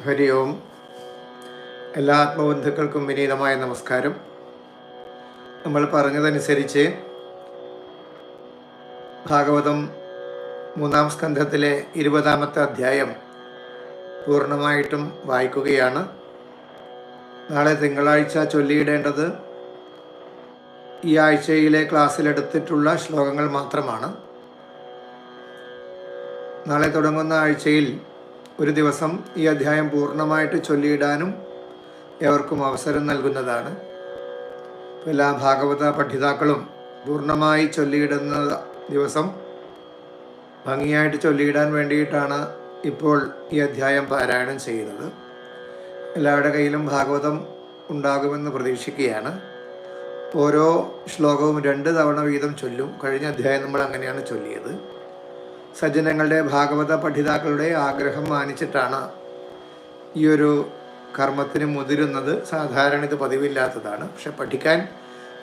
ഹരി ഓം എല്ലാ ആത്മബന്ധുക്കൾക്കും വിനീതമായ നമസ്കാരം. നമ്മൾ പറഞ്ഞതനുസരിച്ച് ഭാഗവതം മൂന്നാം സ്കന്ധത്തിലെ ഇരുപതാമത്തെ അധ്യായം പൂർണമായിട്ടും വായിക്കുകയാണ്. നാളെ തിങ്കളാഴ്ച ചൊല്ലിയിടേണ്ടത് ഈ ആഴ്ചയിലെ ക്ലാസ്സിലെടുത്തിട്ടുള്ള ശ്ലോകങ്ങൾ മാത്രമാണ്. നാളെ തുടങ്ങുന്ന ആഴ്ചയിൽ ഒരു ദിവസം ഈ അധ്യായം പൂർണമായിട്ട് ചൊല്ലിയിടാനും എവർക്കും അവസരം നൽകുന്നതാണ്. എല്ലാ ഭാഗവത പഠിതാക്കളും പൂർണമായി ചൊല്ലിയിടുന്ന ദിവസം ഭംഗിയായിട്ട് ചൊല്ലിയിടാൻ വേണ്ടിയിട്ടാണ് ഇപ്പോൾ ഈ അധ്യായം പാരായണം ചെയ്യുന്നത്. എല്ലാവരുടെ കയ്യിലും ഭാഗവതം ഉണ്ടാകുമെന്ന് പ്രതീക്ഷിക്കുകയാണ്. ഓരോ ശ്ലോകവും രണ്ട് തവണ വീതം ചൊല്ലും. കഴിഞ്ഞ അധ്യായം നമ്മൾ അങ്ങനെയാണ് ചൊല്ലിയത്. സജ്ജനങ്ങളുടെ ഭാഗവത പഠിതാക്കളുടെ ആഗ്രഹം മാനിച്ചിട്ടാണ് ഈ ഒരു കർമ്മത്തിന് മുതിരുന്നത്. സാധാരണ ഇത് പതിവില്ലാത്തതാണ്. പക്ഷെ പഠിക്കാൻ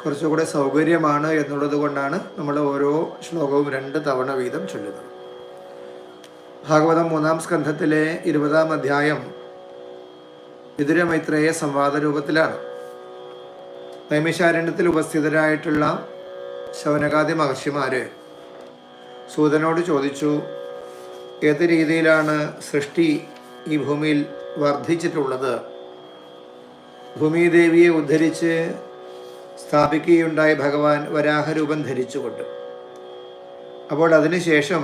കുറച്ചുകൂടെ സൗകര്യമാണ് എന്നുള്ളത് കൊണ്ടാണ് നമ്മൾ ഓരോ ശ്ലോകവും രണ്ട് തവണ വീതം ചൊല്ലുന്നത്. ഭാഗവതം മൂന്നാം സ്കന്ധത്തിലെ ഇരുപതാം അധ്യായം വിതുരമൈത്രേയ സംവാദ രൂപത്തിലാണ് നൈമിഷാരണ്യത്തിൽ ഉപസ്ഥിതരായിട്ടുള്ള ശൗനകാദി മഹർഷിമാര് സൂതനോട് ചോദിച്ചു ഏത് രീതിയിലാണ് സൃഷ്ടി ഈ ഭൂമിയിൽ വർദ്ധിച്ചിട്ടുള്ളത്? ഭൂമിദേവിയെ ഉദ്ധരിച്ച് സ്ഥാപിക്കുകയുണ്ടായ ഭഗവാൻ വരാഹരൂപം ധരിച്ചുകൊണ്ട്. അപ്പോൾ അതിനുശേഷം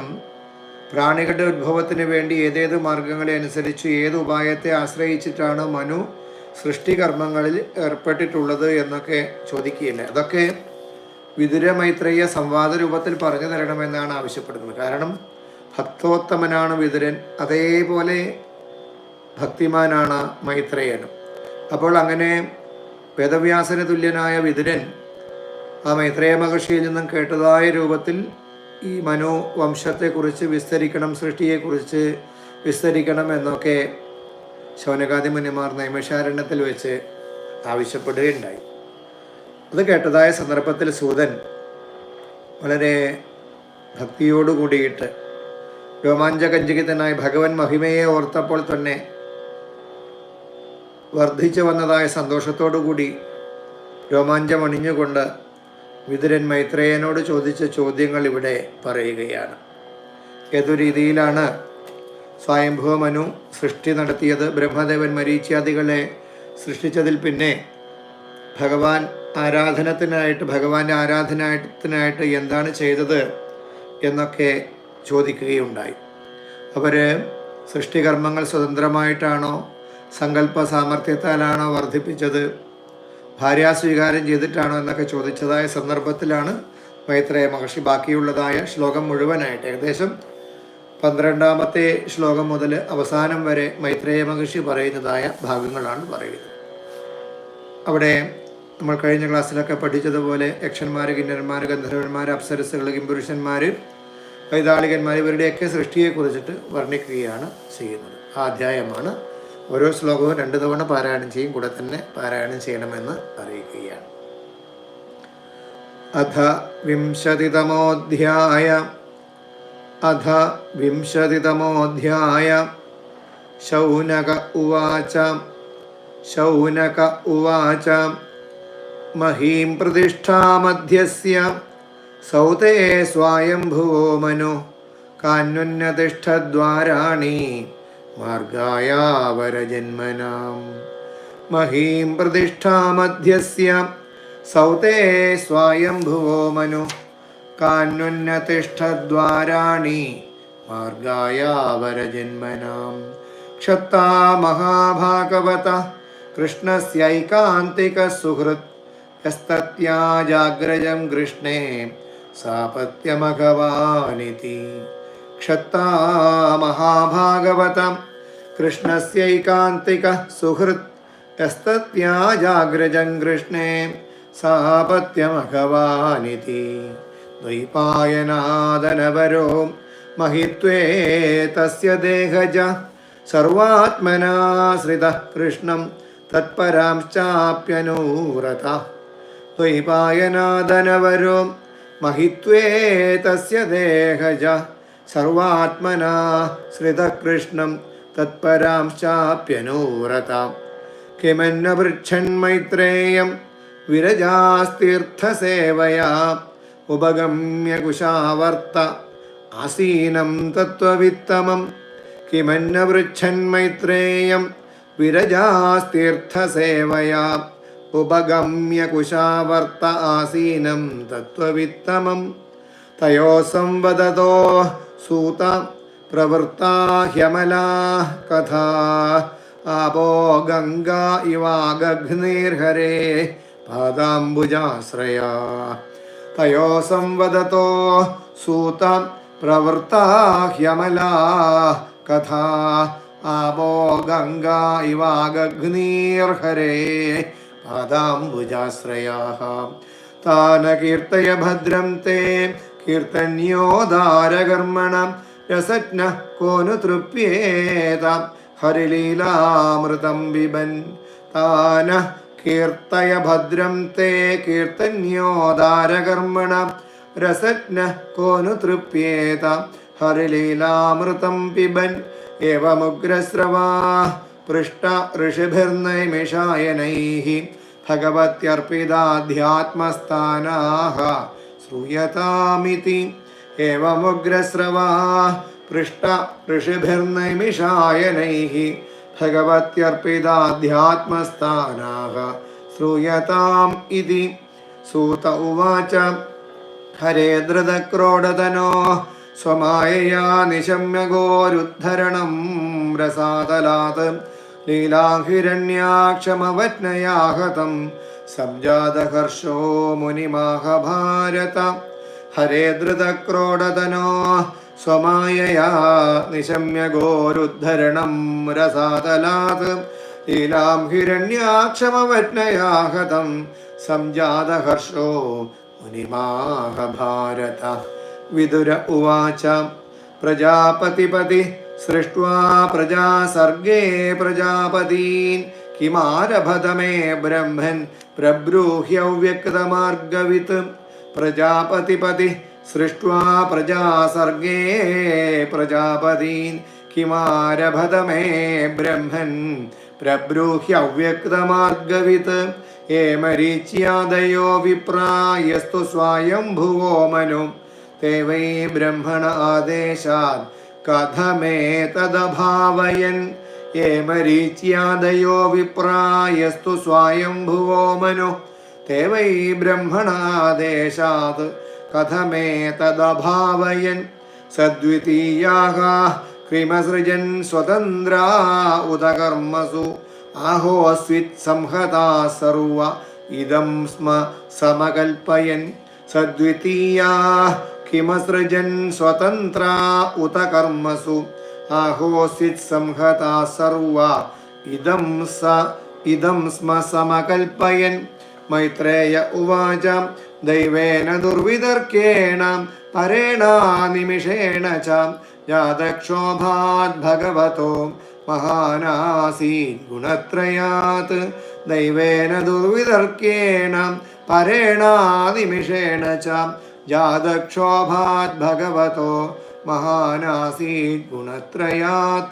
പ്രാണികളുടെ ഉദ്ഭവത്തിന് വേണ്ടി ഏതേത് മാർഗങ്ങളെ അനുസരിച്ച് ഏത് ഉപായത്തെ ആശ്രയിച്ചിട്ടാണ് മനു സൃഷ്ടികർമ്മങ്ങളിൽ ഏർപ്പെട്ടിട്ടുള്ളത് എന്നൊക്കെ ചോദിക്കുകയില്ല. അതൊക്കെ വിതുരമൈത്രേയ സംവാദ രൂപത്തിൽ പറഞ്ഞു തരണമെന്നാണ് ആവശ്യപ്പെടുന്നത്. കാരണം ഭക്തോത്തമനാണ് വിതുരൻ അതേപോലെ ഭക്തിമാനാണ് മൈത്രേയനും. അപ്പോൾ അങ്ങനെ വേദവ്യാസന തുല്യനായ വിതുരൻ ആ മൈത്രേയ മഹർഷിയിൽ നിന്നും കേട്ടതായ രൂപത്തിൽ ഈ മനോവംശത്തെക്കുറിച്ച് വിസ്തരിക്കണം സൃഷ്ടിയെക്കുറിച്ച് വിസ്തരിക്കണം എന്നൊക്കെ ശൗനകാദി മുനിമാർ നൈമശാരണ്യത്തിൽ വെച്ച് ആവശ്യപ്പെടുകയുണ്ടായി. അത് കേട്ടതായ സന്ദർഭത്തിൽ സൂതൻ വളരെ ഭക്തിയോടു കൂടിയിട്ട് രോമാഞ്ചകഞ്ചകിതനായ ഭഗവൻ മഹിമയെ ഓർത്തപ്പോൾ തന്നെ വർദ്ധിച്ചു വന്നതായ സന്തോഷത്തോടു കൂടി രോമാഞ്ചമണിഞ്ഞുകൊണ്ട് വിതുരൻ മൈത്രേയനോട് ചോദിച്ച ചോദ്യങ്ങൾ ഇവിടെ പറയുകയാണ്. ഏതു രീതിയിലാണ് സ്വയംഭവ മനു സൃഷ്ടി നടത്തിയത്? ബ്രഹ്മദേവൻ മരീച്യാദികളെ സൃഷ്ടിച്ചതിൽ പിന്നെ ഭഗവാൻ ആരാധനത്തിനായിട്ട് ഭഗവാന്റെ ആരാധനത്തിനായിട്ട് എന്താണ് ചെയ്തത് എന്നൊക്കെ ചോദിക്കുകയുണ്ടായി. അവർ സൃഷ്ടികർമ്മങ്ങൾ സ്വതന്ത്രമായിട്ടാണോ സങ്കല്പ സാമർഥ്യത്താലാണോ വർദ്ധിപ്പിച്ചത് ഭാര്യാസ്വീകാരം ചെയ്തിട്ടാണോ എന്നൊക്കെ ചോദിച്ചതായ സന്ദർഭത്തിലാണ് മൈത്രേയ മഹർഷി. ബാക്കിയുള്ളതായ ശ്ലോകം മുഴുവനായിട്ട് ഏകദേശം പന്ത്രണ്ടാമത്തെ ശ്ലോകം മുതൽ അവസാനം വരെ മൈത്രേയ മഹർഷി പറയുന്നതായ ഭാഗങ്ങളാണ് പറയുന്നത്. അവിടെ നമ്മൾ കഴിഞ്ഞ ക്ലാസ്സിലൊക്കെ പഠിച്ചതുപോലെ യക്ഷന്മാർ കിന്നരന്മാർ ഗന്ധർവന്മാർ അപ്സരസുകൾ കിംപുരുഷന്മാർ വൈതാളികന്മാർ ഇവരുടെയൊക്കെ സൃഷ്ടിയെക്കുറിച്ചിട്ട് വർണിക്കുകയാണ് ചെയ്യുന്നത്. ആ അധ്യായമാണ് ഓരോ ശ്ലോകവും രണ്ടു തവണ പാരായണം ചെയ്യും കൂടെ തന്നെ പാരായണം ചെയ്യണമെന്ന് അറിയിക്കുകയാണ്. അധ വിംശതിതമോധ്യായ അധ വിംശതിതമോധ്യായ ശൗനക ഉവാച ശൗനക ഉവാച മഹീം പ്രതിഷ്ഠാമധ്യസ്യ സൗതേ സ്വായംഭുവോ മനു കാന്വന്യതിഷ്ഠദ്വാരാണി മാർഗായാവരജന്മനാം മഹീം പ്രതിഷ്ഠാമധ്യസ്യ സൗതേ സ്വായംഭുവോ മനു കാന്വന്യതിഷ്ഠദ്വാരാണി മാർഗായാവരജന്മനാം क्षत्ता महाभागवत कृष्णस्यैकान्तिकसुहृत् यस्तत्या जाग्रजं कृष्णे सापत्यमघवानिति क्षत्ता महाभागवत कृष्णस्यैकान्तिकः सुहृत् यस्तत्या जाग्रजं कृष्णे सापत्यमघवानिति द्वैपायनादनवरो महित्वे तस्य देहज സർവാത്മനാശ്രിതഃ കൃഷ്ണം തത്പരാംശ്ചാപ്യനൂരത ദ്വൈപായനാദനവരോ महित्वे तस्य देहज सर्वात्मना श्रितकृष्णं തത്പരാംശാപ്യനൂരതാം കിമന്ന പൃച്ഛന്മൈത്രേയം വിരജാസ്തീർത്ഥസേവയാ ഉപഗമ്യ കുശാവർത്ത ആസീനം തത്വവിത്തമം കിമന്ന പൃച്ഛന്മൈത്രേയം വിരജാസ്തീർത്ഥസേവയാ ഉപഗമ്യ കുശാവർത്ത ആസീനം തത്വവിത്തമം തയോ സംവദതോ സൂത പ്രവൃത്താ ഹ്യമലാ കഥാ. ആപോ ഗംഗാ ഇവാഗഗ്നീർഹരേ പാദാംബുജാശ്രയാ. തയോ സംവദതോ സൂത പ്രവൃത്താ ഹ്യമലാ കഥാ. ആപോ ഗംഗാ ഇവാഗഗ്നീർഹരേ പാദാംബുജാശ്രയാ താന കീർത്തയ ഭദ്രം തേ കീർത്തന്യോദാരകർമ്മണ രസജ്ഞ കോനു തൃപ്യേത ഹരിലീലാമൃതം വിബൻ താന കീർത്തയ ഭദ്രം തേ കീർത്തന്യോദാരകർമ്മണ രസജ്ഞ കോനു തൃപ്യേത ഹരിലീലാമൃതം പിബൻ ഏവമുഗ്രസ്രവാ പൃഷ്ട ഋഷിഭിർനൈമിഷായനൈः ഭഗവത്യർപ്പിതാധ്യാത്മസ്ഥാനാः श्रूयतामिति एवमुग्रस्रवा पृष्ट ऋषिभिर्नैमिषायनैः भगवत्यर्पिताध्यात्मस्थानाः श्रूयताम् इति सूत उवाच हरे धृतक्रोडतनो स्वमायया निशम्य गोरुद्धरणं रसातलात् ലീലാഹിരണ്യാക്ഷമവജ്ഞയാഹതം സംജാതഹർഷോ മുനിമാഹഭാരത. ഭാരത ഹരേ ധൃതക്രോഡതനോ സ്വമായയാ നിശമ്യ രസാതലാത്. ലീലാം ഹിരണ്യാക്ഷമവജ്ഞയാഹതം സംജാതഹർഷോ മുനിമാഹഭാരത. വിദുര ഉവാച പ്രജാപതിപതി सृष्ट्वा प्रजासर्गे प्रजापतीन् किमारभत मे ब्रह्मन् प्रब्रूह्यव्यक्तमार्गवित् प्रजापतिपति सृष्ट्वा प्रजासर्गे प्रजापतीन् किमारभत मे ब्रह्मन् प्रब्रूह्यव्यक्तमार्गवित् ये मरीच्यादयो विप्रायस्तु स्वायम्भुवो मनु ते वै ब्रह्मण आदेशात् കഥമേതദഭാവയൻ. ഏമരീച്യാദയോ വിപ്രായസ്തു സ്വായംഭുവോ മനു. തേ വൈ ബ്രഹ്മണാദേശാത് കഥമേതദഭാവയൻ. സദ്വിതീയാഹ ക്രിമസൃജൻ സ്വതന്ത്ര ഉദകർമ്മസു. ആഹോസ്വിത് സംഹതാ സർവ ഇതം സ്മ സമകൽപ്പയൻ. സദ്വിതീയാ किमसृजन् स्वतन्त्रा उत कर्मसु आहोस्वित् संहता सर्व इदं स इदं स्म समकल्पयन् मैत्रेय उवाच दैवेन दुर्वितर्केण परेणा निमिषेण च यादक्षोभात् भगवतो महानासीत् गुणत्रयात् दैवेन दुर्वितर्केण परेणानिमिषेण च जातक्षोभात् भगवतो महानासीत् गुणत्रयात्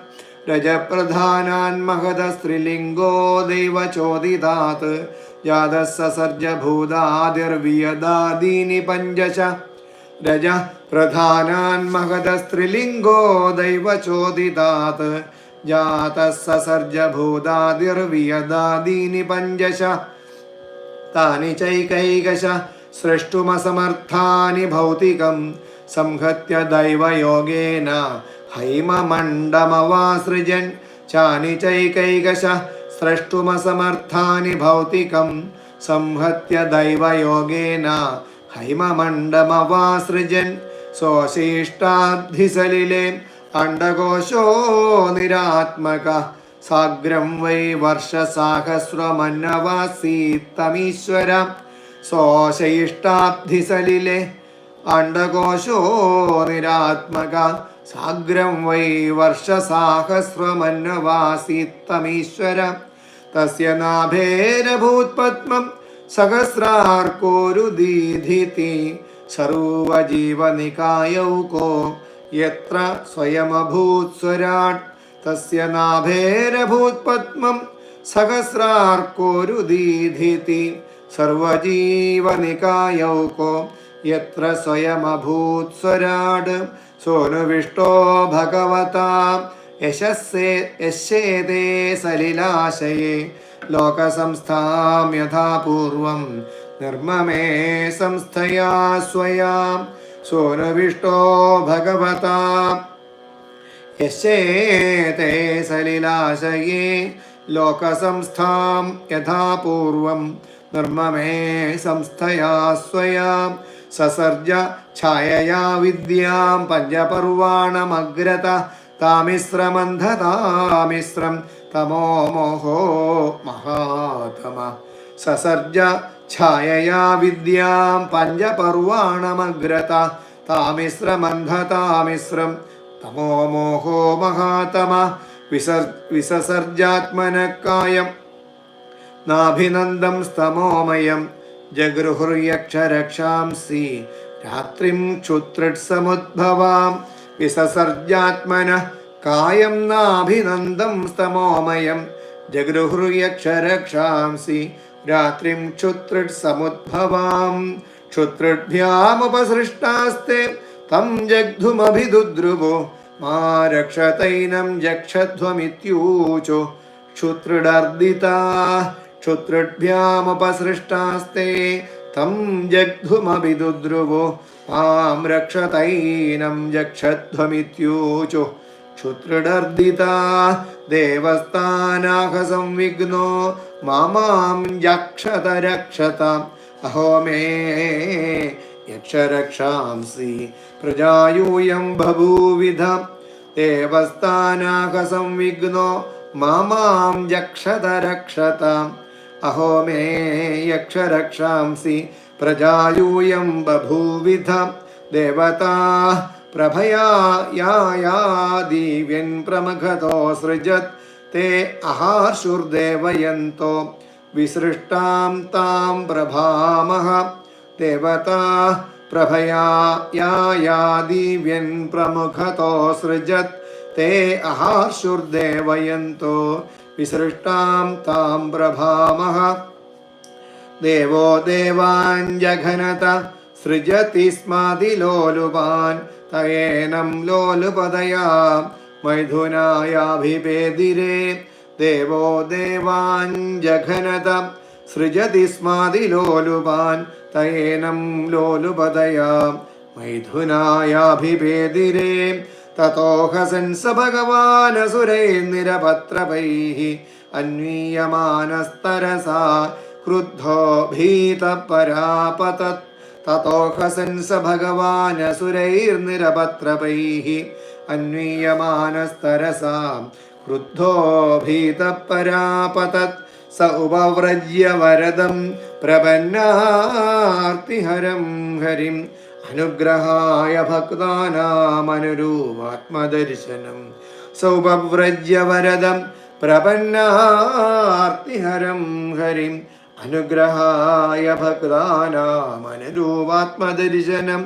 रजप्रधानान्महदस्त्रिलिङ्गो दैवचोदितात् जातः ससर्जभूतादिर्वियदादीनि पञ्चश रज प्रधानान्महदस्त्रिलिङ्गो दैवचोदितात् जातः ससर्जभूतादिर्वियदादीनि पञ्चश तानि चैकैकश स्रष्टुमसमर्थानि भौतिकं संहत्य दैवयोगेन हैममण्डमवासृजन् चानि चैकैकश स्रष्टुमसमर्थानि भौतिकं संहत्य दैवयोगेन हैममण्डमवासृजन् सोऽशिष्टाब्धिसलिले अण्डकोशो निरात्मकः साग्रं वै वर्षसाहस्रमन्नवासीत्तमीश्वर ശോശയിഷ്ടാബ്ധിസലിലെ അണ്ടകോശോ നിരാത്മക സാഗ്രം വൈ വർഷസാഹസ്രമന്വവാസീത്തമീശ്വര തസ്യ നാഭേരഭൂത്പത്മം സഹസ്രാർക്കോരുദീധിതി. സർവജീവനികായൗകോ യത്ര സ്വയമഭൂത്സ്വരാട്. തസ്യ നാഭേരഭൂത്പത്മം സഹസ്രാർക്കോരുദീധിതി. सर्वजीवनिकायौको, यत्र स्वयमभूत् स्वराड् सोऽनुविष्टो भगवता, यशस्से यश्येते सलिलाशये, लोकसंस्थां यथा पूर्वं, निर्ममे संस्थया स्वया, सोऽनुविष्टो भगवता यस्येते सलिलाशये, लोकसंस्थां यथा पूर्वं നിർമ്മമേ സംസ്ഥയാ സ്വയാ സസർജ ഛായയാ വിദ്യാം പഞ്ചപർവാണമഗ്രത താമിശ്രമന്ധതാമിശ്രം തമോ മോഹോ മഹാതമ സസർജ ഛായയാ വിദ്യാം പഞ്ചപർവാണമഗ്രത താമിശ്രമന്ധതാമിശ്രം തമോ മോഹോ മഹാതമ വിസർ വിസസർജാത്മനക്കായം നാഭിനന്ദം സ്തമോമയം ജഗൃഹുര്യക്ഷരക്ഷാംസി രാത്രിം ക്ഷുത്രിട്സമുദ്ഭവാം വിസസർജാത്മന കായം നാഭിനന്ദം സ്തമോമയം ജഗൃഹുര്യക്ഷരക്ഷാംസി രാത്രിം ക്ഷുത്രിട്സമുദ്ഭവാം ക്ഷുത്രിഭ്യാമുപസൃഷ്ടാസ്തെ തം ജഗ്ധുമഭിദുദ്രുവോ മാ രക്ഷതൈനം ജക്ഷധ്വമിത്യൂചോ. ക്ഷുത്രിടർദിതാ ക്ഷുത്രിഭ്യാമുപസൃഷ്ടാസ്തെ തം ജഗ്ധുമഭിദുദ്രുവോ. മാം രക്ഷതൈനം ജക്ഷധ്വമിത്യൂചോ. ക്ഷുത്രിടർദിതാ ദേവസ്ഥാനാഹ സംവിഘ്നോ മാമാം ജക്ഷത രക്ഷത അഹോ മേ. യക്ഷരക്ഷാംസി. പ്രജായൂയം ബഭൂവിധ. ദേവസ്ഥാനാഹ സംവിഘ്നോ മാമാം ജക്ഷത രക്ഷത अहो मे यक्षरक्षांसि प्रजायूयं बभूविध देवता प्रभया या या दिव्यन्प्रमघतो सृजत् ते अहार्षुर्देवयन्तो विसृष्टां तां प्रभामः देवता प्रभया या या दिव्यन्प्रमुखतो सृजत् ते अहार्षुर्देवयन्तो विसृष्टां तां प्रभामः देवो देवाञ्जघनत सृजति स्मादिलोलुपान् तयेनं लोलुपदया मैथुनायाभिपेदिरे देवो देवाञ्जघनत सृजति स्मादिलोलुपान् तयेनं लोलुपदया मैथुनायाभिपेदिरे ततो हसन् स भगवानसुरैर्निरपत्रपैः अन्वीयमानस्तरसा क्रुद्धो भीतपरापतत् ततो हसन् स भगवानसुरैर्निरपत्रपैः अन्वीयमानस्तरसा क्रुद्धो भीतपरापतत् स उपव्रज्य वरदं प्रपन्नार्तिहरं हरिम् അനുഗ്രഹായ ഭക്താനാമനുരൂപാത്മദർശനം. സൗപവ്രജ്യവരദം പ്രപന്നാർത്തിഹരം ഹരിം. അനുഗ്രഹായ ഭക്താനാമനുരൂപാത്മദർശനം.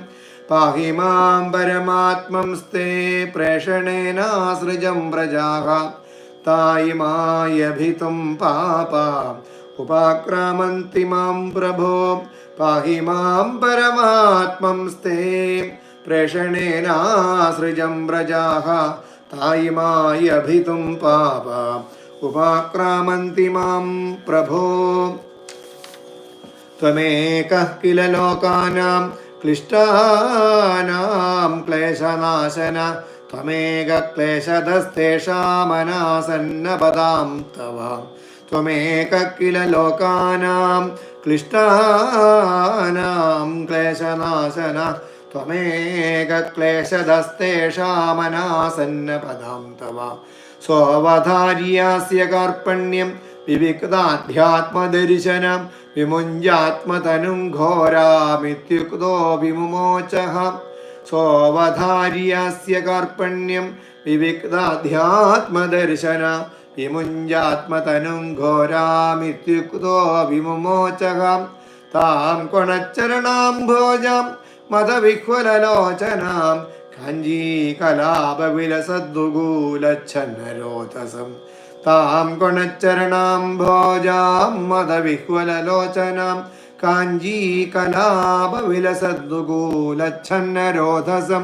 പാഹി മാം പരമാത്മംസ്തേ പ്രേഷണേനാസൃജം പ്രജാഹ. തായിമായഭിതും പാപ. ഉപാക്രാമന്തി മാം പ്രഭോ. मां प्रभो पाहि मां परमात्मंस्ते प्रेषणेनासृजं प्रजाः तायिमायभितुं पापा उपाक्रामन्ति मां प्रभो त्वमेकः किल लोकानां क्लिष्टानां क्लेशनाशन त्वमेकक्लेशदस्तेषामनासन्नपदां तव त्वमेकः किल लोकानां क्लिष्टानां क्लेशनाशन त्वमेकक्लेशदस्तेषामनासन्नपदां तव स्ववधार्यास्य कार्पण्यं विविक्ताध्यात्मदर्शनं विमुञ्जात्मतनुं घोरामित्युक्तो विमुमोचः सोऽवधार्यस्य कार्पण्यं विविक्ताध्यात्मदर्शन വിമുഞ്ചാത്മതനും ഘോരാമിത്യുക്തോ വിമുമോചകം താം കൊണച്ചരണാം ഭോജം മതവിഹ്വലലോചനാം. കഞ്ചീകലാപവിലസദ്ഗൂലച്ഛന്നലോതസം താം കൊണച്ചരണാം ഭോജാം മതവിഹ്വലലോചനാം. കാഞ്ചീകലാപവിലസദ്ഗൂലച്ഛന്നരോധസം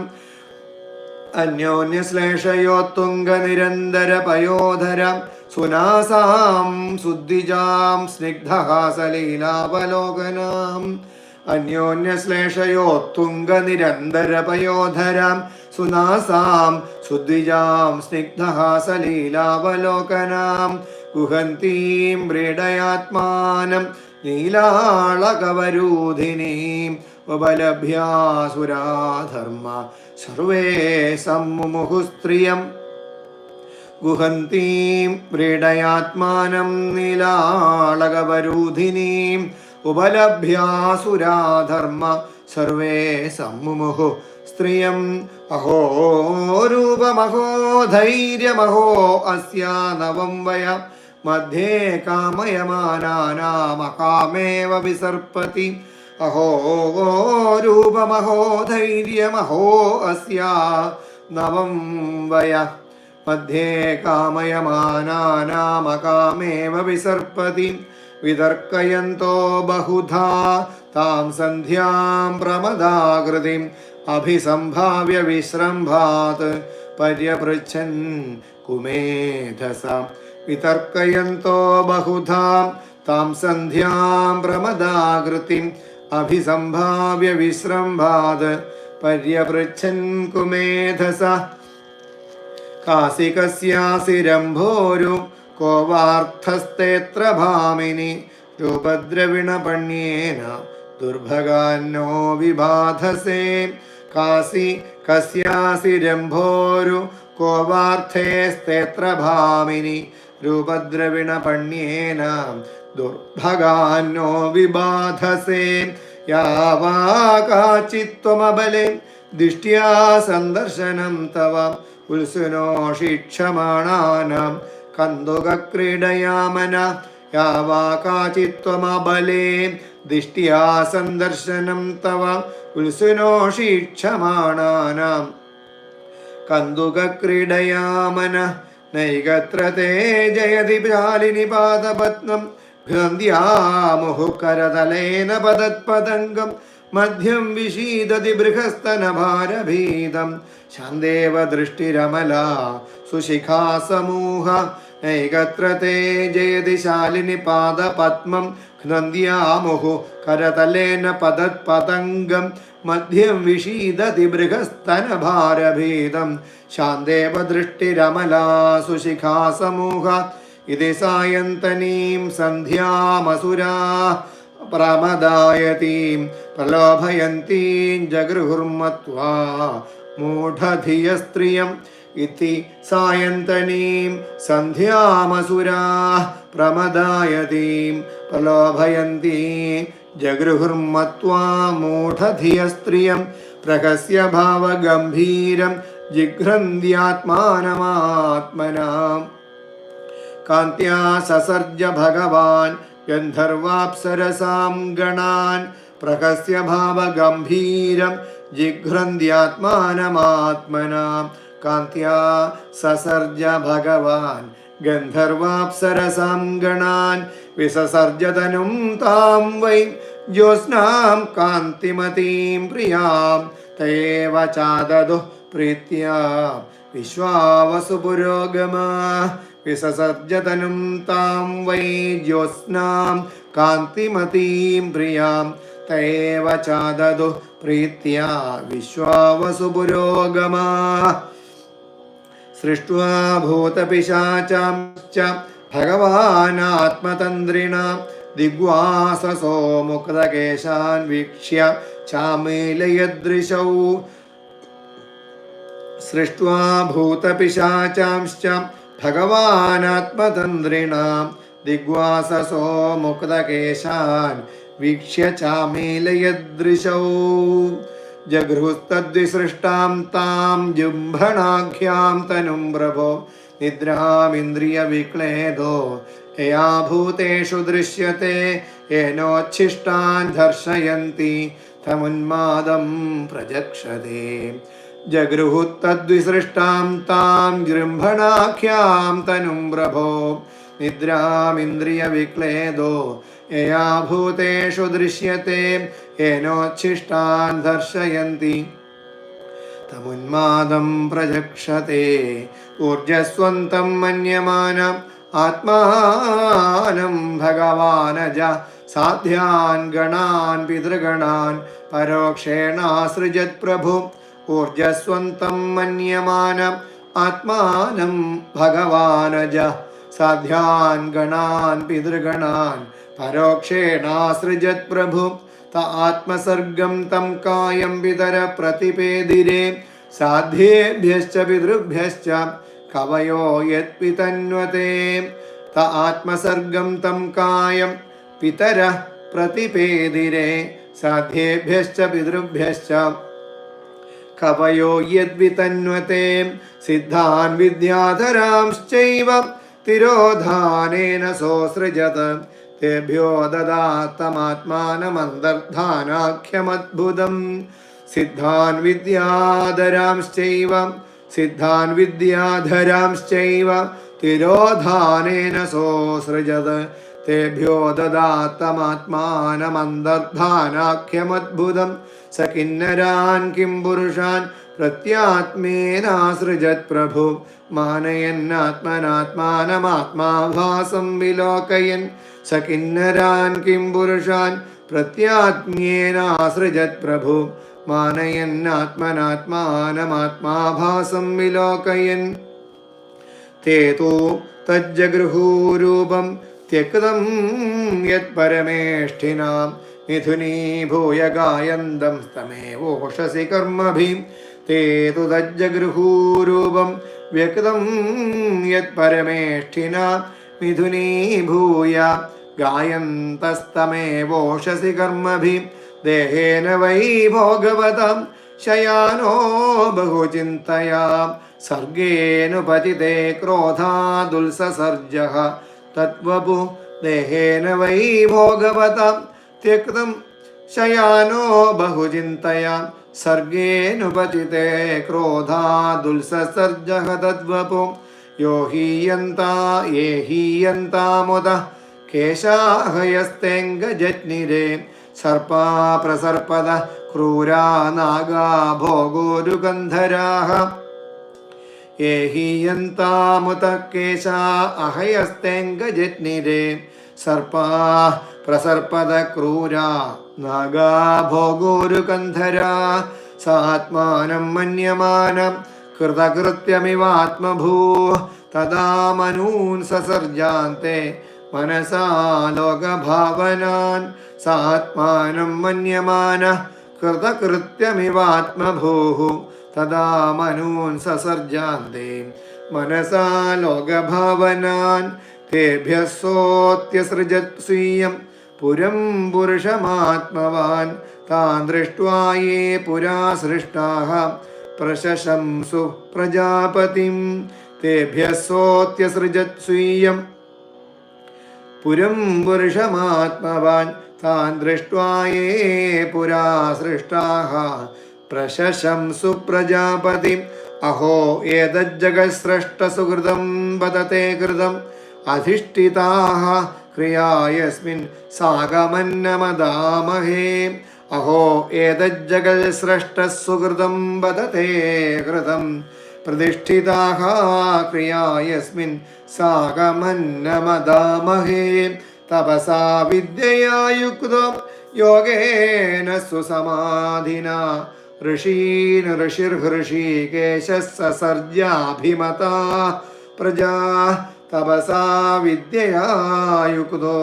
അന്യോന്യശ്ലേഷയോത്തുംഗനിരന്തരപയോധരം സുനാസാം സുദ്വിജാം സ്നിഗ്ധഹാസലീലാവലോകനാം അന്യോന്യശ്ലേഷയോത്തുംഗനിരന്തരപയോധരാം സുനാസാം സുദ്വിജാം സ്നിഗ്ധഹാസലീലാവലോകനാം ഗുഹന്തീം വ്രീഡയാത്മാനം നീലാളകവരൂധിനീം ഉപലഭ്യാസുരാധർമ്മ സർവേ സമ്മുമുഹുസ്ത്രിയം ഗുഹന്തീം വ്രീഡയാത്മാനം നീലാളകവരൂധിനീം ഉപലഭ്യാസുരാധർമ്മ സർവേ സമ്മുമുഹു സ്ത്രിയം അഹോ രൂപമഹോ ധൈര്യമഹോ അസ്യാ നവം വയ മധ്യേ കാമയമാനാമകാമേവ വിസർപ്പതി. അഹോ രൂപമഹോ ധൈര്യമഹോ അസ്യ നവം വയ മധ്യേ കാമയമാനാമകാമേവ വിസർപ്പതി വിതർക്കയന്തോ ബഹുധാ താം സന്ധ്യാം പ്രമദാകൃതിം അഭിസംഭാവ്യ വിശ്രംഭാത് പര്യപൃച്ഛൻ കുമേധസ വിതർക്കയന്തോ ബഹുധാം താം സന്ധ്യാം പ്രമദാകൃതിം അഭിസംഭാവ്യ വിശ്രംഭാത് പര്യപൃച്ഛൻ കുമേധസ. കാസികസ്യാസിരംഭോരു കോവാർത്ഥസ്തേത്ര ഭാമിനി രൂപദ്രവിണപണ്യേന ദുർഭഗാന്നോ വിബാധസേ. കാസി കസ്യാസിരംഭോരു കോവാർത്ഥേസ്തേത്ര ഭാമിനി രൂപദ്രവിണപണ്യേന ദുർഭഗാന്നോ വിബാധസേ. യാവാകാചിത്വമബലെ ദിഷ്ട്യാ സന്ദർശനം തവ ഉത്സുനോഷിക്ഷമാണാനാം കന്തുകക്രീഡയാമന യാവാകാചിത്വമബലേ ദിഷ്ട്യാ സന്ദർശനം തവ ഉത്സുനോഷിക്ഷമാണാനാം കന്തുകക്രീഡയാമന നൈകത്ര തേ ജയതി ശാലിനി പാദപത്നം ഘ്രന്ധ്യാമുഹുകരതലേന പദത്പതംഗം മധ്യം വിഷീദതി ബൃഹസ്തനഭാരഭീതം. ശാന്തേവ ദൃഷ്ടിരമല സുശിഖാസമൂഹ. നൈകത്ര തേ ജയതി ശാലിനി പാദപത്മം ഘ്നന്ദ്യാമുഹു കരതലേന പദത്പതംഗം മധ്യം വിഷീദതി ബൃഹസ്തനഭാരഭീതം. ശാന്തേവ ദൃഷ്ടിരമല സുശിഖാസമൂഹ. ഇതി സായന്തനീം സന്ധ്യാമസുരാ പ്രമദായതീം പ്രലോഭയന്തീം ജഗൃഹുർമത്വാ മൂഢധിയസ്ത്രിയം ഇതി സായന്തനീം സന്ധ്യാമസുരാ പ്രമദായതീം പ്രലോഭയന്തീം ജഗൃഹുർമത്വാ മൂഢധിയസ്ത്രിയം പ്രഹസ്യ ഭാവഗംഭീരം ജിഘ്രന്ത്യാത്മാനമാത്മനാം സസർജ ഭഗവാൻ ഗന്ധർവാപ്സരസാം ഗണാൻ പ്രഹസ്യ ഭാവഗംഭീരം ജിഘ്രന്ത്യാത്മാനമാത്മനാം കാന്ത്യാ സസർജ ഭഗവാൻ ഗന്ധർവാപ്സരസാം ഗണാൻ വിസസർജതനും താം വൈ ജ്യോത്സ്നാം കാന്തിമതീം പ്രിയാം തേവ ചാദതു പ്രീത്യാ വിശ്വാവസു പുരോഗമാ വിസസർജതനും താം വൈ ജ്യോത്സ്നാം കാന്തിമതീം പ്രിയാം. തേവ ചാദതു പ്രീത്യ വിശ്വാവസുപുരോഗമാ. സൃഷ്ട്വാ ഭൂതപിശാചാം ച ഭഗവാനാത്മതന്ത്രിണ. ദിഗ്വാസസോ മുക്തകേശാൻ വീക്ഷ്യ ചാമീലയദൃശൗ. സൃഷ്ട്വാ ഭൂതപിശാചാംശ്ച ഭഗവാനാത്മതന്ത്രിണ ദിഗ്വാസസോ മുക്തകേശാൻ വീക്ഷ്യ ചാമീലയദൃശൗ. ജഗൃഹുസ്തദ്വിസൃഷ്ടാം താം ജുംഭണാഖ്യാം തനും പ്രഭോ. നിദ്രാമിന്ദ്രിയവിക്ലേദോ. യയാ ഭൂതേഷു ദൃശ്യത്തെ യേനോച്ഛിഷ്ടാൻ ദർശയന്തി. തമുന്മാദം പ്രജക്ഷതേ. ജഗൃഹുത്തദ്വിസൃഷ്ടാം താം ഗൃംഭണാഖ്യാം തനും പ്രഭോ. നിദ്രാമിന്ദ്രിയവിക്ലേദോ. യയാ ഭൂതേഷു ദൃശ്യത്തെ യേനോച്ഛിഷ്ടാൻ ദർശയന്തി. തമുന്മാദം പ്രജക്ഷത്തെ ഊർജസ്വന്തം മന്യമാന ആത്മാനം ഭഗവാനജ. സാധ്യാൻ ഗണാൻ പിതൃഗണാൻ പരോക്ഷേണാസൃജത് പ്രഭു. ഊർജസ്വന്തം മന്യമാന ആത്മാനം ഭഗവാനജ. സാധ്യാൻ ഗണാൻ പിതൃഗണാൻ പരോക്ഷേണാസൃജത് പ്രഭു. ത ആത്മസർഗം തം കായം പിതര പ്രതിപേദിരേ. സാധ്യേഭ്യശ്ച പിതൃഭ്യശ്ച കവയോ യത്പിതന്വതേ ത ആത്മസർഗം തം കായം പിതര പ്രതിപേദിരേ. സാധ്യേഭ്യശ്ച പിതൃഭ്യശ്ച കവയോ യദ്വിതന്വത്തെ സിദ്ധാൻ വിദ്യാധരാംശ്ചൈവ തിരോധാനേന സോസൃജത്. തേഭ്യോ ദദാത്തമാത്മാനമന്തർധാനാഖ്യമദ്ഭുതം. സിദ്ധാൻ വിദ്യാധരാംശ്ചൈവ സിദ്ധാൻ വിദ്യാധരാംശ്ചൈവ തിരോധാനേന സോസൃജത്. തേഭ്യോ ദദാത്തമാത്മാനമന്തർധാനാഖ്യമദ്ഭുതം. स किन्नरान् किं पुरुषान् प्रत्यात्मेनासृजत् प्रभु मानयन्नात्मनात्मानमात्मा भासं विलोकयन् स किन्नरान् किं पुरुषान् प्रत्यात्म्येनासृजत् प्रभु मानयन्नात्मनात्मानमात्मा भासं विलोकयन् ते तु तज्जगृहूरूपं त्यक्तं यत्परमेष्ठिनां मिथुनीभूय गायन्दं स्तमेवोषसि कर्मभिं ते तु तज्जगृहूरूपं व्यक्तं यत्परमेष्ठिना मिथुनीभूय गायन्तस्तमेवोषसि कर्मभिं देहेन वै भोगवतं शयानो बहुचिन्तया सर्गेऽनुपतिते क्रोधादुल्ससर्जः तत्त्वपु देहेन वै भोगवतं त्यक्तं शयानो बहुचिन्तया सर्गेऽनुपतिते क्रोधादुल्ससर्जः तद्वपु यो हीयन्ता ये हीयन्तामुदः केशाहयस्तेऽङ्गजज्ञिरे सर्पा प्रसर्पद क्रूरा नागा भोगोरुगन्धराः ये हीयन्तामुतः केशा अहयस्तेऽङ्गजज्ञिरे सर्पा प्रसर्पद क्रूरा नागा भोगोरुगन्धरा सात्मानं मन्यमानं कृतकृत्यमिवात्मभूः तदा मनून् ससर्जान्ते मनसा लोकभावनान् सात्मानं मन्यमानः कृतकृत्यमिवात्मभूः तदा मनून् ससर्जान्ते मनसा लोकभावनान् तेभ्यः सोऽत्यसृजत् स्वीयं पुरं पुरुषमात्मवान् तान् दृष्ट्वा ये पुरा सृष्टाः प्रशशंसु प्रजापतिं तेभ्यः सोऽत्यसृजत् स्वीयं पुरं पुरुषमात्मवान् तान् दृष्ट्वा ये पुरा सृष्टाः അധിഷ്ഠിതാഹ ക്രിയായസ്മിൻ സാഗമന്നമദാമഹേ അഹോ ഏതജ്ജഗൽ സൃഷ്ടസുഹൃതം വദതേ ഹൃതം പ്രതിഷ്ഠിതാഹ ക്രിയായസ്മിൻ സാഗമന്നമദാമഹേ തപസാ വിദ്യയായുക്തോ യോഗേന സുസമാധിന. ഋഷീൻ ഋഷിർഹൃഷീകേശ സർജാഭിമത പ്രജാ തപസാ വിദ്യയായുക്തോ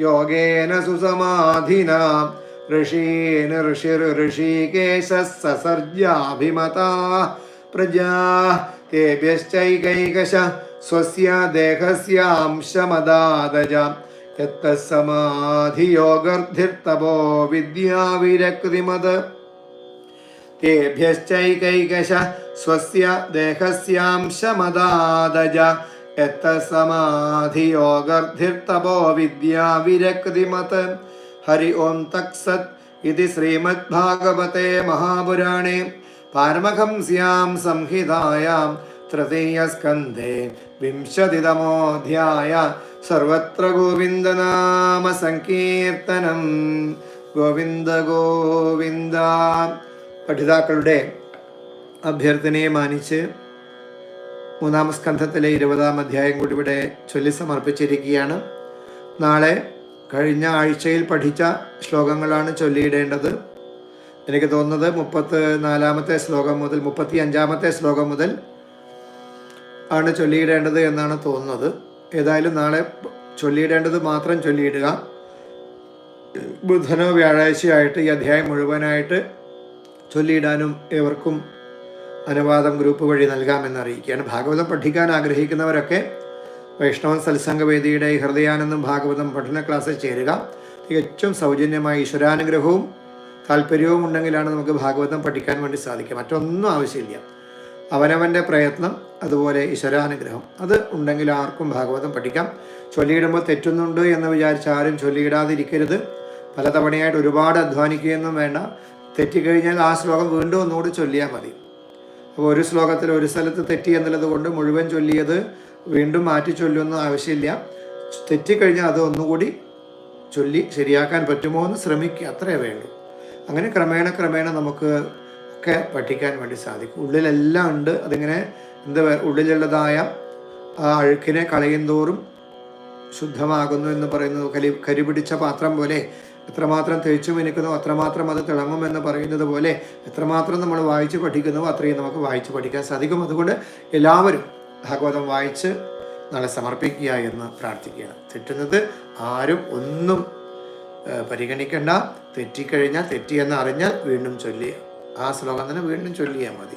യോഗേന സുസമാധിന. ഋഷീൻ ഋഷിർ ഋഷികേശ സസർജാഭിമത പ്രജാ തേഭ്യശ്ചൈകൈകശ സ്വസ്യ ദേഹസ്യാംശമദാതജ. യത്തസമാധിയോഗർദ്ധിർത്തപോ വിദ്യാവിരക്തിമത്. തേഭ്യശ്ചൈകൈകശ സ്വസ്യ ദേഹസ്യാംശമദാതജ. എത്തസമാധിയോഗർദ്ധിർത്തപോ വിദ്യാവിരക്തിമത് ഹരി ഓം തക്സത് ഇതി ശ്രീമദ്ഭാഗവതേ മഹാപുരാണേ. പാരമഹംസ്യാം സംഹിതായാം തൃതീയസ്കന്ധേ വിംശതിതമോധ്യായ സർവത്ര ഗോവിന്ദനാമ സങ്കീർത്തനം. ഗോവിന്ദ ഗോവിന്ദ. പഠിതാക്കളുടെ അഭ്യർത്ഥനയെ മാനിച്ച് മൂന്നാം സ്കന്ധത്തിലെ ഇരുപതാം അധ്യായം കൂടി ഇവിടെ ചൊല്ലി സമർപ്പിച്ചിരിക്കുകയാണ്. നാളെ കഴിഞ്ഞ ആഴ്ചയിൽ പഠിച്ച ശ്ലോകങ്ങളാണ് ചൊല്ലിയിടേണ്ടത്. എനിക്ക് തോന്നുന്നത് മുപ്പത്ത് നാലാമത്തെ ശ്ലോകം മുതൽ മുപ്പത്തി അഞ്ചാമത്തെ ശ്ലോകം മുതൽ ആണ് ചൊല്ലിയിടേണ്ടത് എന്നാണ് തോന്നുന്നത്. ഏതായാലും നാളെ ചൊല്ലിയിടേണ്ടത് മാത്രം ചൊല്ലിയിടുക. ബുധനോ വ്യാഴാഴ്ചയായിട്ട് ഈ അധ്യായം മുഴുവനായിട്ട് ചൊല്ലിയിടാനും ഏവർക്കും അനുവാദം ഗ്രൂപ്പ് വഴി നൽകാമെന്ന് അറിയിക്കുകയാണ് ഭാഗവതം പഠിക്കാൻ ആഗ്രഹിക്കുന്നവരൊക്കെ വൈഷ്ണവ സത്സംഗവേദിയുടെ ഹൃദയാനന്ദം ഭാഗവതം പഠന ക്ലാസ്സിൽ ചേരുക. തികച്ചും സൗജന്യമായ ഈശ്വരാനുഗ്രഹവും താല്പര്യവും ഉണ്ടെങ്കിലാണ് നമുക്ക് ഭാഗവതം പഠിക്കാൻ വേണ്ടി സാധിക്കുക. മറ്റൊന്നും ആവശ്യമില്ല. അവനവന്റെ പ്രയത്നം അതുപോലെ ഈശ്വരാനുഗ്രഹം. അത് ഉണ്ടെങ്കിൽ ആർക്കും ഭാഗവതം പഠിക്കാം. ചൊല്ലിയിടുമ്പോൾ തെറ്റുന്നുണ്ട് എന്ന് വിചാരിച്ച് ആരും ചൊല്ലിയിടാതിരിക്കരുത്. പലതവണയായിട്ട് ഒരുപാട് അധ്വാനിക്കുകയൊന്നും വേണ്ട. തെറ്റിക്കഴിഞ്ഞാൽ ആ ശ്ലോകം വീണ്ടും ഒന്നുകൂടി ചൊല്ലിയാൽ മതി. അപ്പോൾ ഒരു ശ്ലോകത്തിൽ ഒരു സ്ഥലത്ത് തെറ്റി എന്നുള്ളത് കൊണ്ട് മുഴുവൻ ചൊല്ലിയത് വീണ്ടും മാറ്റി ചൊല്ലുമെന്ന് ആവശ്യമില്ല. തെറ്റിക്കഴിഞ്ഞാൽ അത് ഒന്നുകൂടി ചൊല്ലി ശരിയാക്കാൻ പറ്റുമോ എന്ന് ശ്രമിക്കുക അത്രേ വേണ്ടൂ. അങ്ങനെ ക്രമേണ ക്രമേണ നമുക്ക് ഒക്കെ പഠിക്കാൻ വേണ്ടി സാധിക്കും. ഉള്ളിലെല്ലാം ഉണ്ട്. അതിങ്ങനെ എന്താ ഉള്ളിലുള്ളതായ ആ അഴുക്കിനെ കളയും തോറും ശുദ്ധമാകുന്നു എന്ന് പറയുന്നത് കരി പിടിച്ച പാത്രം പോലെ എത്രമാത്രം തേച്ചു മിനുക്കുന്നു അത്രമാത്രം അത് തിളങ്ങുമെന്ന് പറയുന്നത് പോലെ എത്രമാത്രം നമ്മൾ വായിച്ച് പഠിക്കുന്നുവോ അത്രയും നമുക്ക് വായിച്ച് പഠിക്കാൻ സാധിക്കും. അതുകൊണ്ട് എല്ലാവരും ഭാഗവതം വായിച്ച് നാളെ സമർപ്പിക്കുക എന്ന് പ്രാർത്ഥിക്കുകയാണ്. തെറ്റുന്നത് ആരും ഒന്നും പരിഗണിക്കേണ്ട. തെറ്റിക്കഴിഞ്ഞാൽ തെറ്റിയെന്ന് അറിഞ്ഞാൽ വീണ്ടും ചൊല്ലുക. ആ ശ്ലോകം തന്നെ വീണ്ടും ചൊല്ലിയാൽ മതി.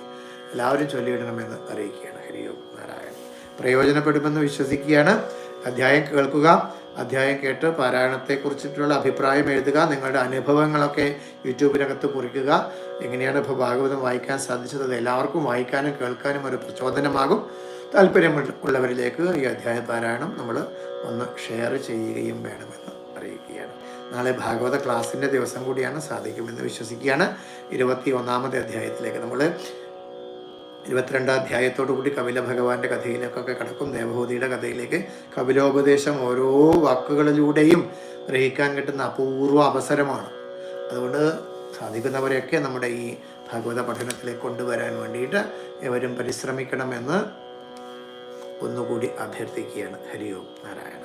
എല്ലാവരും ചൊല്ലിയിടണമെന്ന് അറിയിക്കുകയാണ് ഹരിയോ നാരായണൻ. പ്രയോജനപ്പെടുമെന്ന് വിശ്വസിക്കുകയാണ്. അധ്യായം കേൾക്കുക. അധ്യായം കേട്ട് പാരായണത്തെക്കുറിച്ചിട്ടുള്ള അഭിപ്രായം എഴുതുക നിങ്ങളുടെ അനുഭവങ്ങളൊക്കെ യൂട്യൂബിനകത്ത് കുറിക്കുക എങ്ങനെയാണ് ഇപ്പോൾ ഭാഗവതം വായിക്കാൻ സാധിച്ചത്? എല്ലാവർക്കും വായിക്കാനും കേൾക്കാനും ഒരു പ്രചോദനമാകും. താല്പര്യമുള്ളവരിലേക്ക് ഈ അധ്യായ പാരായണം നമ്മൾ ഒന്ന് ഷെയർ ചെയ്യുകയും വേണമെന്ന് അറിയിക്കുകയാണ്. നാളെ ഭാഗവത ക്ലാസ്സിന്റെ ദിവസം കൂടിയാണ് സാധിക്കുമെന്ന് വിശ്വസിക്കുകയാണ്. ഇരുപത്തി ഒന്നാമത്തെ അധ്യായത്തിലേക്ക് നമ്മൾ ഇരുപത്തിരണ്ടാം അധ്യായത്തോടു കൂടി കപില ഭഗവാന്റെ കഥയിലേക്കൊക്കെ കടക്കും. ദേവഭൂതിയുടെ കഥയിലേക്ക് കപിലോപദേശം ഓരോ വാക്കുകളിലൂടെയും ഗ്രഹിക്കാൻ കിട്ടുന്ന അപൂർവ അവസരമാണ്. അതുകൊണ്ട് സാധിക്കുന്നവരെയൊക്കെ നമ്മുടെ ഈ ഭാഗവത പഠനത്തിലേക്ക് കൊണ്ടുവരാൻ വേണ്ടിയിട്ട് എവരും പരിശ്രമിക്കണമെന്ന് ഒന്നുകൂടി അഭ്യർത്ഥിക്കുകയാണ്. ഹരിയോം നാരായണ.